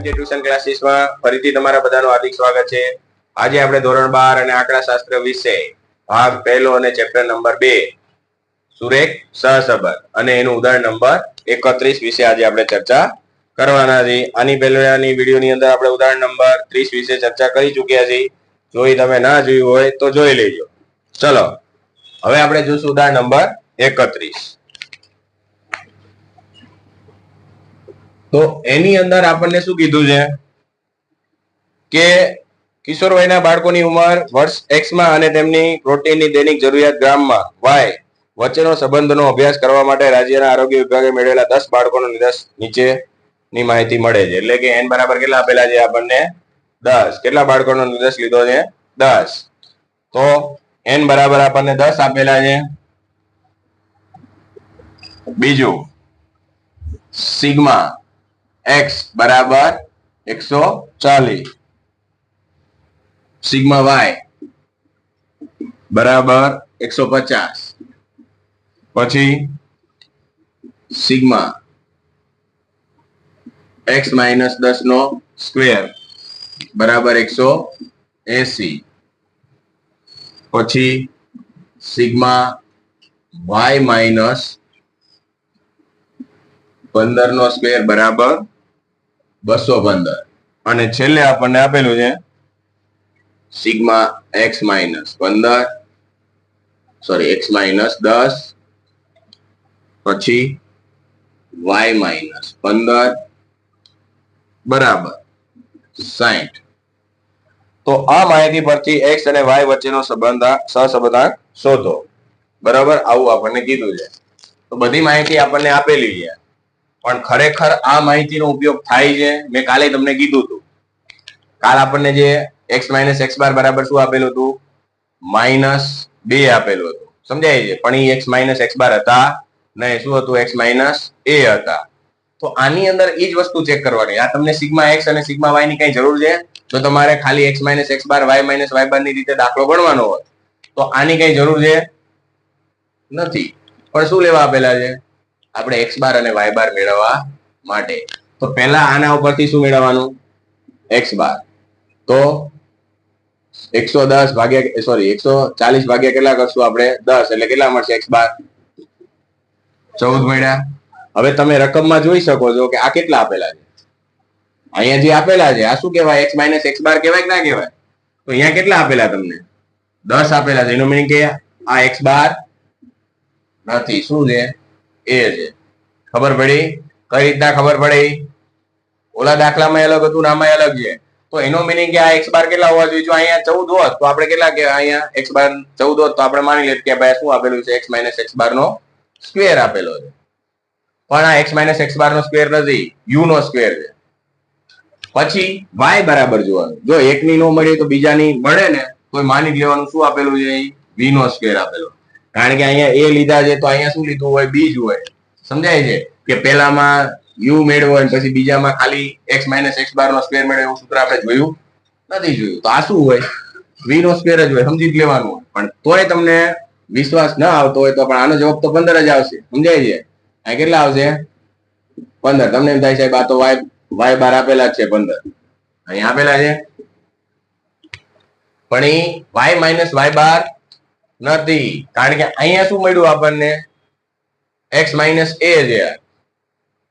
MG tuition ક્લાસીસમાં ફરીથી તમારા બધાનું હાર્દિક સ્વાગત છે. આજે આપણે ધોરણ બાર અને આંકડા શાસ્ત્ર વિશે ભાગ પહેલો અને ચેપ્ટર નંબર બે, સુરેખ સહસંબંધ અને એનું ઉદાહરણ નંબર એકત્રીસ વિશે આજે આપણે ચર્ચા કરવાના છે. આની પહેલાની વિડીયોની અંદર આપણે ઉદાહરણ નંબર ત્રીસ વિશે ચર્ચા કરી ચૂક્યા છીએ. જોઈ તમે ના જોયું હોય તો જોઈ લેજો. ચલો, હવે આપણે જોઈશું ઉદાહરણ નંબર એકત્રીસ. તો એની અંદર આપણને શું કીધું છે? કે કિશોર વયના બાળકોની ઉંમર વર્ષ એક્સમાં અને તેમની પ્રોટીનની દૈનિક જરૂરિયાત ગ્રામમાં વાય વચ્ચેનો સંબંધનો અભ્યાસ કરવા માટે રાજ્યના આરોગ્ય વિભાગે મેળવેલા દસ બાળકોનો નિર્દેશ નીચેની માહિતી મળે છે. એટલે કે એન બરાબર કેટલા આપેલા છે આપણને? દસ. કેટલા બાળકોનો નિર્દેશ લીધો છે? દસ. તો એન બરાબર આપણને દસ આપેલા છે. બીજું, સિગ્મા. એક્સ બરાબર એકસો ચાલીસ સિગ્મા વાય બરાબર એકસો પચાસ પછી સિગ્મા એક્સ માઇનસ દસ નો સ્ક્વેર બરાબર એકસો એસી પછી સિગ્મા વાય માઇનસ પંદર નો સ્ક્વેર બરાબર બસો પંદર. અને છેલ્લે આપણને આપેલું છે સિગ્મા એક્સ માઇનસ પંદર સોરી એક્સ માઇનસ દસ પછી વાય માઇનસ પંદર બરાબર સાઈઠ. તો આ માહિતી પરથી એક્સ અને વાય વચ્ચેનો સંબંધ સહસંબંધાંક શોધો. બરાબર? આવું આપણને કીધું છે. તો બધી માહિતી આપણને આપેલી છે. પણ ખરેખર આ માહિતીનો ઉપયોગ થાય છે. મેં કાલે તમને કીધું હતું. કાલ આપણને જે એક્સ માઇનસ એક્સ બાર બરાબર શું આપેલું હતું? માઇનસ બે આપેલું હતું. સમજાય છે? પણ એ એક્સ માઇનસ એક્સ બાર હતા નહીં. શું હતું? એક્સ માઇનસ એ હતા. તો આની અંદર એ જ વસ્તુ ચેક કરવાની. આ તમને સિગ્મા એક્સ અને સિગ્મા વાયની કઈ જરૂર છે? તો તમારે ખાલી x minus x bar y minus y બારની રીતે દાખલો ગણવાનો હોય, તો આની કઈ જરૂર છે? નથી. પણ શું લેવા આપેલા છે? આપણે એક્સ બાર અને વાય બાર મેળવવા માટે. તો પહેલા આના ઉપરથી શું મેળવવાનું? X bar. તો એકસો દસ ભાગ્યા સોરી એકસો ચાલીસ ભાગ્યા કેટલા કરશું આપણે? દસ. એટલે કેટલા મળશે એક્સ બાર? ચૌદ મળ્યા. હવે તમે રકમમાં જોઈ શકો છો કે આ કેટલા આપેલા છે. અહીંયા જે આપેલા છે, આ શું કહેવાય? એક્સ માઇનસ એક્સ બાર કહેવાય કે ના કહેવાય? તો અહીંયા કેટલા આપેલા તમને? દસ આપેલા છે. એનો મિનિંગ કે આ એક્સ બાર નથી. શું છે? એ છે ખબર પડી? કઈ રીતના ખબર પડી? ઓલા દાખલામાં અલગ હતું નામાં અલગ છે. તો એનો મિનિંગ કે આ એક્સ બાર કેટલા હોવા જોઈએ? જો અહીંયા ચૌદ હોત, તો આપણે કેટલા કે અહીંયા એક્સ બાર ચૌદ હોત, તો આપણે માની લઈએ કે ભાઈ શું આપેલું છે? એક્સ માઇનસ એક્સ બાર નો સ્ક્વેર આપેલો છે. પણ આ એક્સ માઇનસ એક્સ બાર નો સ્ક્વેર નથી. યુ નો સ્ક્વેર છે. પછી વાય બરાબર જોવાનું. જો એકની નો મળે તો બીજાની મળે ને તો માની લેવાનું શું આપેલું છે વી નો સ્ક્વેર આપેલો. કારણ કે અહીંયા એ લીધા છે તો અહીંયા શું લીધું હોય? બીજું હોય. સમજાય છે? કે પેલામાં યુ મેળવો અને પછી બીજામાં ખાલી એક્સ માઇનસ એક્સ બાર નો સ્ક્વેર મેળવે એવું સૂત્ર આપણે જોયું નથી જોયું. તો આ શું હોય? વી નો સ્ક્વેર જ હોય, સમજી જ લેવાનું હોય. પણ તોય તમને વિશ્વાસ ના આવતો હોય તો પણ આનો જવાબ તો પંદર જ આવશે. સમજાય છે? આ કેટલા આવશે? પંદર. તમને એમ થાય સાહેબ, આ તો વાય વાય બાર આપેલા જ છે પંદર. અહીંયા આપેલા છે? પણ એ વાય માઇનસ વાય બાર નથી. કારણ કે અહીંયા શું મળ્યું આપણને? એક્સ માઇનસ એ છે.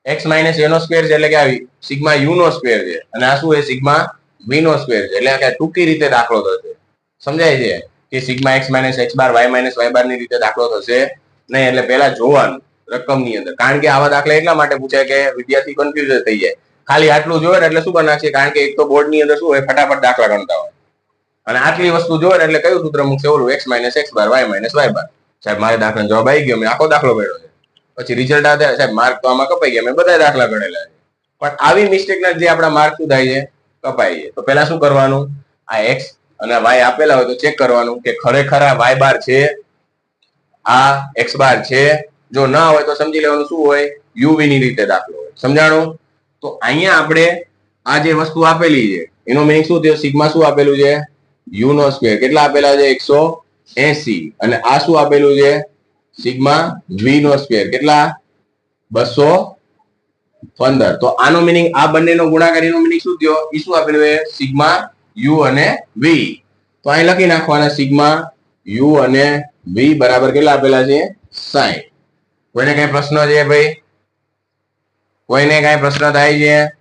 એક્સ માઇનસ એનો સ્ક્વેર છે એટલે કે આ સિગ્મા યુ નો સ્ક્વેર છે. અને આ શું એ સિગ્મા વી નો સ્ક્વેર છે. એટલે કે ટૂંકી રીતે દાખલો થશે. સમજાય છે? કે sigma x minus x bar y minus y બારની રીતે દાખલો થશે. નહીં, એટલે પહેલા જોવાનું રકમની અંદર. કારણ કે આવા દાખલા એટલા માટે પૂછાય કે વિદ્યાર્થી કન્ફ્યુઝ થઈ જાય. ખાલી આટલું જોવે એટલે શું બનાવશે? કારણ કે એક તો બોર્ડની અંદર શું હોય? ફટાફટ દાખલા ગણતા હોય. અને આટલી વસ્તુ જોવે એટલે કયું સૂત્ર મૂકશે? ઓલું x minus x bar y minus y bar સાહેબ, મારે દાખલા જવાબ આવી ગયો. મેં આખો દાખલો મેળવ્યો છે. પછી રિઝલ્ટ આવે સાહેબ માર્ક તો આમાં કપાઈ ગયા. મેં બધા દાખલા ગણેલા છે. પણ આવી મિસ્ટેકના જે આપણા માર્ક શું થાય છે? કપાઈ છે તો પેલા શું કરવાનું? આ એક્સ અને વાય આપેલા હોય તો ચેક કરવાનું કે ખરેખર આ વાય બાર છે? આ એક્સ બાર છે? જો ના હોય તો સમજી લેવાનું શું હોય? યુવી ની રીતે દાખલો હોય. સમજાણું? તો અહીંયા આપણે આ જે વસ્તુ આપેલી છે, એનો મિનિંગ શું થયો? સિગ્મા શું આપેલું છે? યુ નો સ્ક્વેર કેટલા આપેલા છે? એકસો એસી. અને આ શું આપેલું છે સિગ્મા વી નો સ્ક્વેર. કેટલા? બસો પંદર. તો આનો મિનિંગ આ બંનેનો ગુણાકાર, એનો મિનિંગ શું થયો? એ શું આપેલું છે? સિગ્મા યુ અને વી. તો અહીં લખી નાખવાના સિગ્મા યુ અને વી બરાબર કેટલા આપેલા છે? સાઈઠ. કોઈને કઈ પ્રશ્ન છે ભાઈ? કોઈને કઈ પ્રશ્ન થાય છે?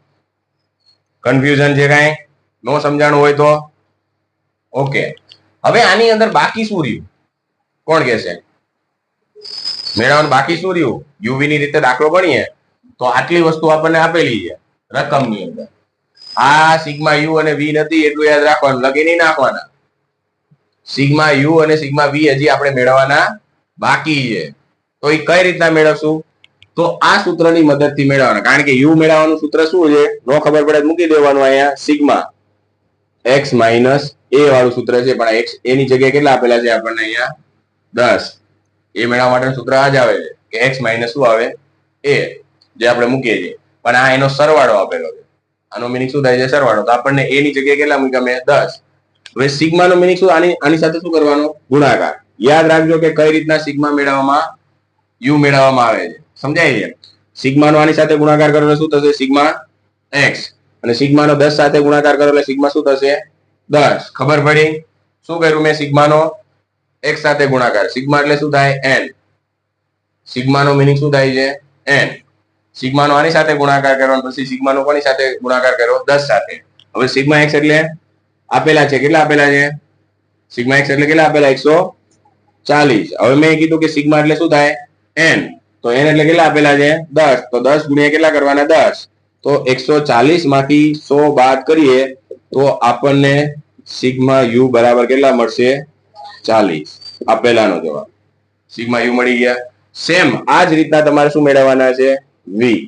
કન્ફ્યુઝન છે કઈ? નો સમજાણું હોય તો? ઓકે હવે આની અંદર બાકી શું રહ્યું? કોણ કહેશે? મેળવવાનું બાકી શું રહ્યું? યુવી ની રીતે દાખલો ગણીએ, તો આટલી વસ્તુ આપણને આપેલી છે, રકમની અંદર. આ સિગ્મા યુ અને વી નથી, એટલું યાદ રાખવાનું, લગી નહીં નાખવાના. સિગ્મા યુ અને સિગ્મા વી હજી આપણે મેળવવાના બાકી છે. તો એ કઈ રીતના મેળવશું? તો આ સૂત્રની મદદથી મેળવવાના. કારણ કે યુ મેળવવાનું સૂત્ર શું છે? નો ખબર પડે મૂકી દેવાનું અહીંયા, સિગ્મા. એક્સ માઇનસ એ વાળું સૂત્ર છે, પણ એક્સ એની જગ્યાએ કેટલા આપેલા છે આપણને અહીંયા? દસ. એ મેળવવા માટેનું સૂત્ર આ જ આવે છે, કે એક્સ માઇનસ શું આવે? એ જે આપણે મૂકીએ છીએ. પણ આ એનો સરવાળો આપેલો છે. આનો મિનિંગ શું થાય છે? સરવાળો. તો આપણને એ ની જગ્યાએ કેટલા મૂક્યા? મેં દસ. હવે સિગ્માનો મિનિંગ શું? આની આની સાથે શું કરવાનો? ગુણાકાર. યાદ રાખજો કે કઈ રીતના સિગ્મા મેળવવામાં? યુ મેળવવામાં આવે છે. સમજાય છે? સિગ્માનો આની સાથે ગુણાકાર કરવાનો શું થશે? સિગ્મા એક્સ અને સિગ્મા નો દસ સાથે ગુણાકાર કરો એટલે સિગ્મા શું થશે? દસ. ખબર પડી? શું કર્યું મેં સિગ્મા નો એક્સ સાથે ગુણાકાર. સિગ્મા એટલે શું થાય? એન સિગ્મા નો મિનિંગ શું થાય છે? એન સિગ્મા નો આની સાથે ગુણાકાર કરવાનો પછી સિગ્મા નો કોની સાથે ગુણાકાર કર્યો? દસ સાથે. હવે સિગ્મા એક્સ એટલે આપેલા છે. કેટલા આપેલા છે? સિગ્મા એક્સ એટલે કેટલા આપેલા? એકસો ચાલીસ. હવે મેં કીધું કે સિગ્મા એટલે શું થાય? એન તો એન એટલે કેટલા આપેલા છે? દસ. તો દસ ગુણ્યા કેટલા કરવાના? દસ. તો એકસો ચાલીસમાંથી સો બાદ કરીએ તો આપણને સિગ્મા યુ બરાબર કેટલા મળશે? ચાલીસ. આપેલાનો જવાબ. સિગ્મા યુ મળી ગયા. સેમ આ જ રીતના તમારે શું મેળવવાના છે? વી.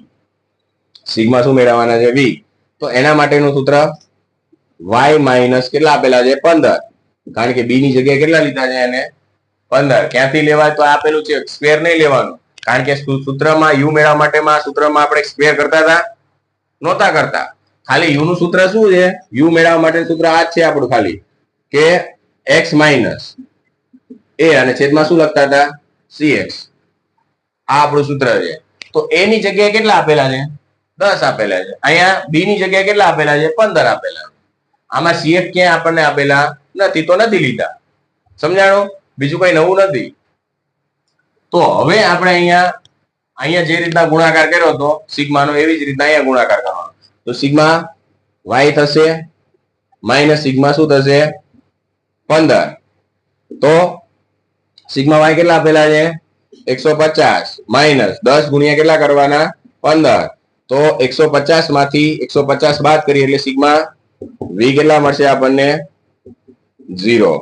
સિગ્મા શું મેળવવાના છે? વી. તો એના માટેનું સૂત્ર વાય માઇનસ કેટલા આપેલા છે? પંદર. કારણ કે બી ની જગ્યાએ કેટલા લીધા છે એને? પંદર. ક્યાંથી લેવાય? તો આપેલું છે સ્ક્વેર નહીં લેવાનું. કારણ કે સૂત્રમાં યુ મેળવવા માટેમાં સૂત્રમાં આપણે સ્ક્વેર કરતા હતા. નહોતા કરતા. ખાલી યુ નું સૂત્ર શું છે? યુ મેળવવા માટે સૂત્ર આ જ છે આપણું ખાલી. કે એક્સ માઇનસ એ અને છેદમાં શું લખતા હતા? C x. આ આપણું સૂત્ર છે. તો એ ની જગ્યાએ કેટલા આપેલા છે? દસ આપેલા છે. અહીંયા બી ની જગ્યાએ કેટલા આપેલા છે? પંદર આપેલા આમાં સીએફ ક્યાંય આપણને આપેલા નથી, તો નથી લીધા. સમજાણો? બીજું કઈ નવું નથી. તો હવે આપણે અહીંયા અહીંયા જે રીતના ગુણાકાર કર્યો હતો, સિગ્માનો, એવી જ રીતના અહીંયા ગુણાકાર તો સિગ્મા વાય થશે, માઇનસ સિગ્મા શું થશે? પંદર. તો સિગ્મા વાય કેટલા આપેલા છે? એકસો પચાસ. માઇનસ દસ ગુણ્યા કેટલા કરવાના? પંદર. તો એકસો પચાસમાંથી એકસો પચાસ બાદ કરીએ એટલે સિગ્મા વી કેટલા મળશે આપણને? ઝીરો.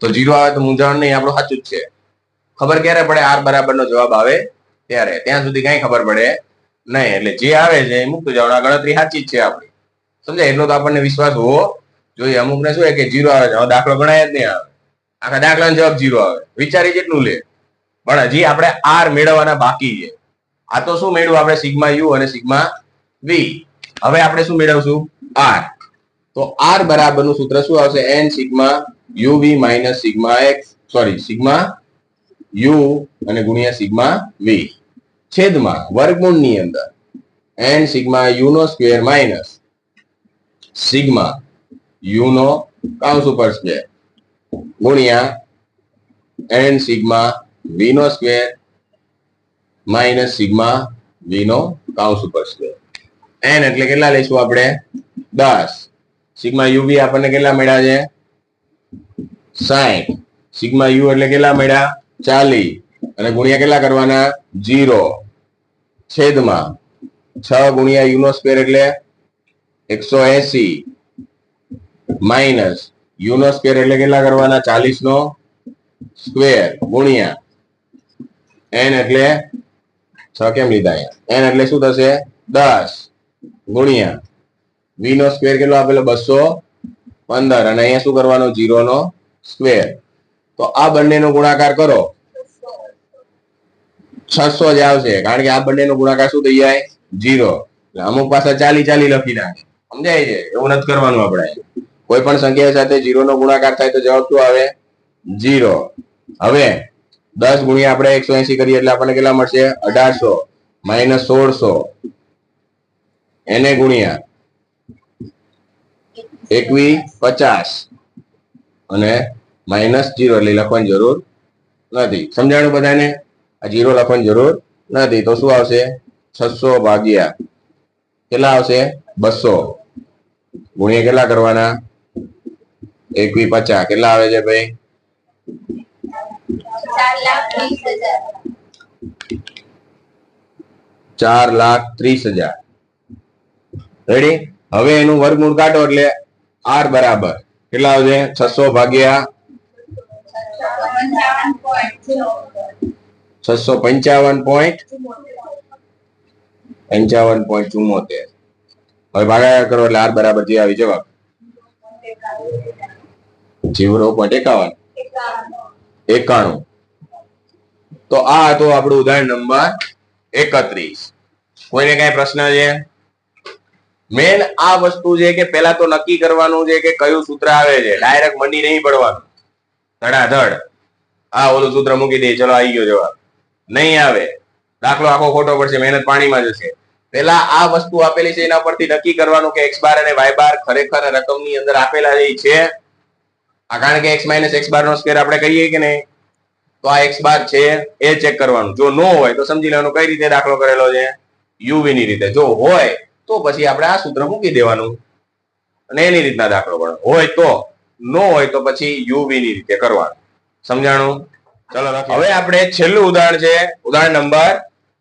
તો ઝીરો આવે તો મૂંઝવણ નહીં, આપણું સાચું જ છે. ખબર ક્યારે પડે? આર બરાબર નો જવાબ આવે ત્યારે. ત્યાં સુધી કઈ ખબર પડે નહીં, એટલે જે આવે છે એ મૂકતું જવાનું આ ગણતરી સાચી જ છે આપણી. સમજાય? એટલો તો આપણને વિશ્વાસ હોવો જોઈએ. અમુકને શું કે જીરો આવે છે. દાખલો ગણાય જ નહીં આવે. આખા દાખલાનો જવાબ જીરો આવે. વિચારી જેટલું લે. પણ હજી આપણે આર મેળવવાના બાકી છે. આ તો શું મેળવ્યું? આપણે સિગ્મા યુ અને સિગ્મા વી. હવે આપણે શું મેળવશું? આર. તો આર બરાબરનું સૂત્ર શું આવશે? N sigma u v minus sigma x. Sorry, sigma u અને ગુણ્યા સિગ્મા વી. છેદમાં વર્ગમૂળની અંદર. એન સિગ્મા યુનો સ્ક્વેર માઇનસ સિગ્મા યુનો કાઉન્સ ઉપર સ્ક્વેર ગુણ્યા એન સિગ્મા વી નો સ્ક્વેર માઇનસ સિગ્મા વી નો કાઉન્સ ઉપર સ્ક્વેર. એન એટલે કેટલા લઈશું આપણે? દસ. સિગ્મા બી આપણને કેટલા મળ્યા છે? સાઠ સિગ્મા યુ એટલે કેટલા મળ્યા? ચાલી અને ગુણ્યા કેટલા કરવાના? જીરો છેદમાં છ ગુણ્યા યુનો સ્ક્વેર એટલે એકસો એસી માઇનસ યુનો સ્ક્વેર એટલે કેટલા કરવાના? ચાલીસ નો સ્ક્વેર ગુણ્યા એન એટલે છ કેમ લીધા એન એટલે શું થશે? દસ ગુણ્યા વી નો સ્ક્વેર કેટલો આપેલો? બસો પંદર. અને અહીંયા શું કરવાનો? જીરો નો સ્ક્વેર. તો આ બંનેનો ગુણાકાર કરો. છસો જ આવશે. કારણ કે આ બંનેનો ગુણાકાર શું થઈ જાય? જીરો અમુક પાછા ચાલી ચાલી લખી નાખે. સમજાય છે? એવું નથી કરવાનું આપણે. કોઈ પણ સંખ્યા સાથે જીરો નો ગુણાકાર થાય તો જવાબ શું આવે? જીરો હવે દસ ગુણ્યા આપણે એકસો એસી કરીએ એટલે આપણને કેટલા મળશે? અઢારસો. માઇનસ સોળસો. એને ગુણ્યા એકવી પચાસ. અને માઇનસ જીરો એટલે લખવાની જરૂર નથી. સમજાણું બધાને? આ જીરો લખવાની જરૂર નથી. તો શું આવશે? છસો ભાગ્યા. કેટલા આવશે? બસો. ગુણ્યા કેટલા કરવાના? એકવી પચાસ. કેટલા આવે છે ભાઈ? ચાર લાખ ત્રીસ હજાર. રેડી હવે એનું વર્ગમૂળ કાઢો એટલે આર બરાબર. કેટલા આવશે? છસો ભાગ્યા. છસો પંચાવન પોઈન્ટ પંચાવન પોઈન્ટ ચુમ્મોતેર હવે ભાગાકાર કરો એટલે આર બરાબર જે આવી જવાબ. જીરો પોઈન્ટ એકાવન. એકાણું. તો આ હતું આપણું ઉદાહરણ નંબર એકત્રીસ. કોઈને કઈ પ્રશ્ન છે? મેન આ વસ્તુ છે કે પેલા તો નક્કી કરવાનું છે કે કયું સૂત્ર આવે છે. ડાયરેક્ટ મંડી નહીં પડવાનું. ધડાધડ. આ ઓલું સૂત્ર મૂકી દે. ચલો, આવી ગયો જવાબ. નહીં આવે. દાખલો આખો ખોટો પડશે, મહેનત પાણીમાં જશે. પેલા આ વસ્તુ આપેલી છે, એના પરથી નક્કી કરવાનું કે એક્સ બાર અને વાય બાર ખરેખર રકમની અંદર આપેલા છે. કારણ કે એક્સ માઇનસ એક્સ બાર નો સ્કેર આપણે કહીએ કે નહીં? તો આ એક્સ બાર છે, એ ચેક કરવાનું. જો નો હોય, તો સમજી લેવાનું કઈ રીતે દાખલો કરેલો છે. યુવી ની રીતે. જો હોય, તો પછી આપણે આ સૂત્ર મૂકી દેવાનું. અને એની રીતના દાખલો ગણો હોય તો. નો હોય તો પછી યુવી ની રીતે કરવાનું. સમજાણું? ચલો હવે આપણે છેલ્લું ઉદાહરણ છે. ઉદાહરણ નંબર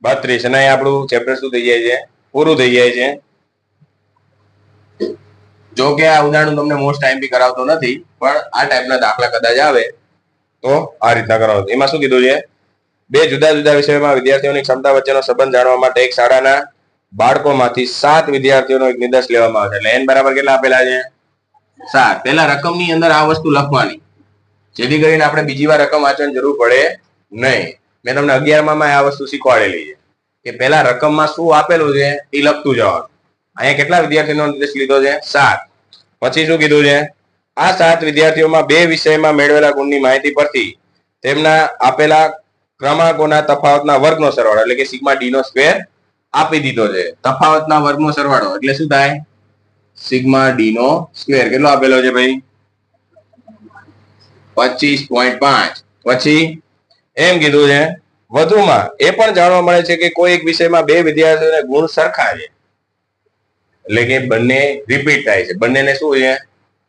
બત્રીસ. અને આપણું ચેપ્ટર શું થઈ જાય છે? પૂરું થઈ જાય છે. જો કે આ ઉદાહરણ તમને મોસ્ટ ટાઈમ બી કરાવતો નથી, પણ આ ટાઈપના દાખલા કદાચ આવે, તો આ રીતના કરાવો એમાં શું કીધું છે? બે જુદા જુદા વિષયોમાં વિદ્યાર્થીઓની ક્ષમતા વચ્ચેનો સંબંધ જાણવા માટે એક શાળાના બાળકોમાંથી સાત વિદ્યાર્થીઓનો એક નિર્દેશ લેવામાં આવે છે. એટલે એન બરાબર કેટલા આપેલા છે? સાત. પેલા રકમની અંદર આ વસ્તુ લખવાની. જેથી કરીને આપણે બીજી વાર રકમ વાંચવાની જરૂર પડે નહીં. મેં તમને અગિયારમાં આ વસ્તુ શીખવાડેલી છે. કે પેલા રકમમાં શું આપેલું છે એ લખતું જવાનું. અહીંયા કેટલા વિદ્યાર્થીનો નિર્દેશ લીધો છે? સાત. પછી શું કીધું છે? આ સાત વિદ્યાર્થીઓમાં બે વિષયમાં મેળવેલા ગુણની માહિતી પરથી તેમના આપેલા ક્રમાંકોના તફાવતના વર્ગનો સરવાળો, એટલે કે સિગ્મા ડી નો સ્ક્વેર આપી દીધો છે. તફાવતના વર્ગનો સરવાળો, એટલે શું થાય? સિગ્મા ડી નો સ્ક્વેર. કેટલો આપેલો છે ભાઈ? પચીસ પોઈન્ટ પાંચ. પછી એમ કીધું છે, વધુમાં એ પણ જાણવા મળે છે કે કોઈ એક વિષયમાં બે વિદ્યાર્થીઓને ગુણ સરખા છે. એટલે કે બંને રિપીટ થાય છે. બંનેને શું છે?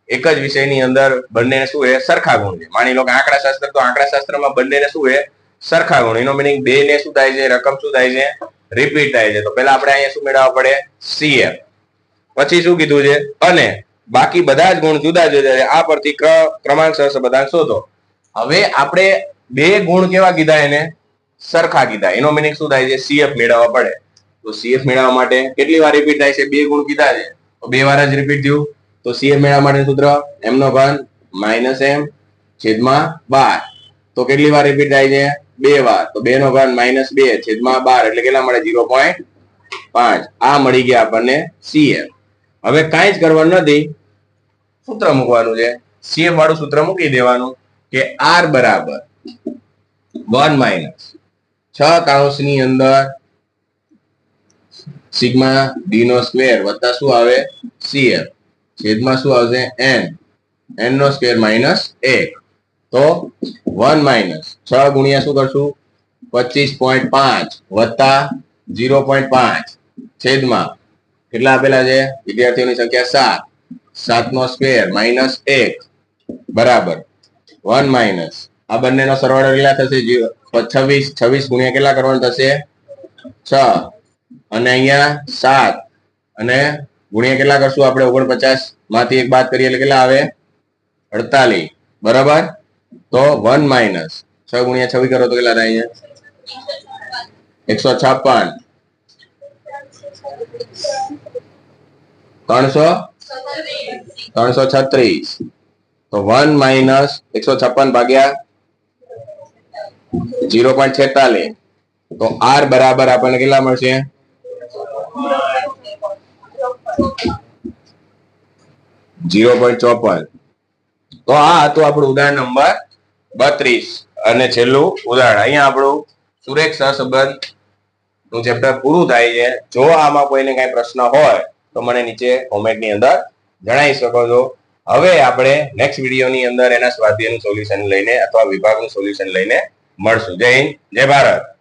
એક જ વિષયની અંદર બંને શું છે? સરખા ગુણ છે. માની લો કે આંકડા શાસ્ત્ર તો આંકડા શાસ્ત્રમાં બંનેને શું છે? સરખા ગુણ. એનો મિનિંગ બે ને શું થાય છે? રકમ શું થાય છે? રિપીટ થાય છે. તો પેલા આપણે અહીંયા શું મેળવવા પડે? સીએફ પછી શું કીધું છે? અને બાકી બધા જ ગુણ જુદા જુદા છે. આ પરથી ક્ર- ક્રમાંક સહસંબંધાંક શોધો. હવે આપણે બે ગુણ કેવા કીધા એને? સરખા કીધા. એનો મિનિંગ શું થાય છે? સીએફ મેળવવા પડે. તો સીએફ મેળવવા માટે કેટલી વાર રિપીટ થાય છે? બે ગુણ કીધા છે. તો બે વાર જ રિપીટ થયું. તો સીએફ મેળવવા માટે સૂત્ર? એમનો ઘન માઇનસ એમ છેદમાં બાર. તો કેટલી વાર રિપીટ થાય છે? બે વાર. તો બે નો ઘન માઇનસ બે છેદમાં બાર. એટલે કેટલા મળે? ઝીરો પોઈન્ટ પાંચ. આ મળી ગયા આપણને સીએફ હવે કાંઈ જ કરવાનું નથી. સૂત્ર મૂકવાનું છે. સીએફ વાળું સૂત્ર મૂકી દેવાનું કે આર બરાબર વન માઇનસ છ કાઉન્સની અંદર સિગ્મા ડી નો સ્ક્વેર વત્તા શું આવે? સીએફ છેદમાં શું આવશે? એન એન નો સ્ક્વેર માઇનસ એક. તો વન માઇનસ છ ગુણ્યા શું કરશું? પચીસ પોઈન્ટ પાંચ વત્તા ઝીરો પોઈન્ટ પાંચ. છેદમાં કેટલા આપેલા છે? વિદ્યાર્થીઓની સંખ્યા સાત. સાત નો સ્ક્વેર, માઇનસ એક. બરાબર. One minus. આ બંનેનો સરવાળો કેટલા થશે? છવ્વીસ. છવ્વીસ ગુણ્યા કેટલા કરવાનું થશે? છ. અને અહીંયા સાત. અને ગુણ્યા કેટલા કરશું આપણે? ઓગણપચાસમાંથી એક બાદ કરીએ એટલે કેટલા આવે? અડતાલીસ. બરાબર? તો વન માઇનસ. છ ગુણ્યા છવ્વીસ કરો તો કેટલા થાય અહીંયા? એકસો છપ્પન. ત્રણસો? ત્રણસો છત્રીસ. તો વન માઇનસ એકસો છપ્પન ભાગ્યા જીરો પોઈન્ટ છેતાલીસ. તો આર બરાબર આપણને કેટલા મળશે? જીરો પોઈન્ટ ચોપન. તો આ હતું આપણું ઉદાહરણ નંબર બત્રીસ. અને છેલ્લું ઉદાહરણ. અહીંયા આપણું સુરેખ સહસંબંધનું ચેપ્ટર પૂરું થાય છે. જો આમાં કોઈને કઈ પ્રશ્ન હોય તો મને નીચે કોમેન્ટની અંદર જણાવી શકો છો. હવે આપણે નેક્સ્ટ વિડીયોની અંદર એના સ્વાધ્યાયનું સોલ્યુશન લઈને અથવા વિભાગનું સોલ્યુશન લઈને મળશું. જય હિન્દ, જય ભારત.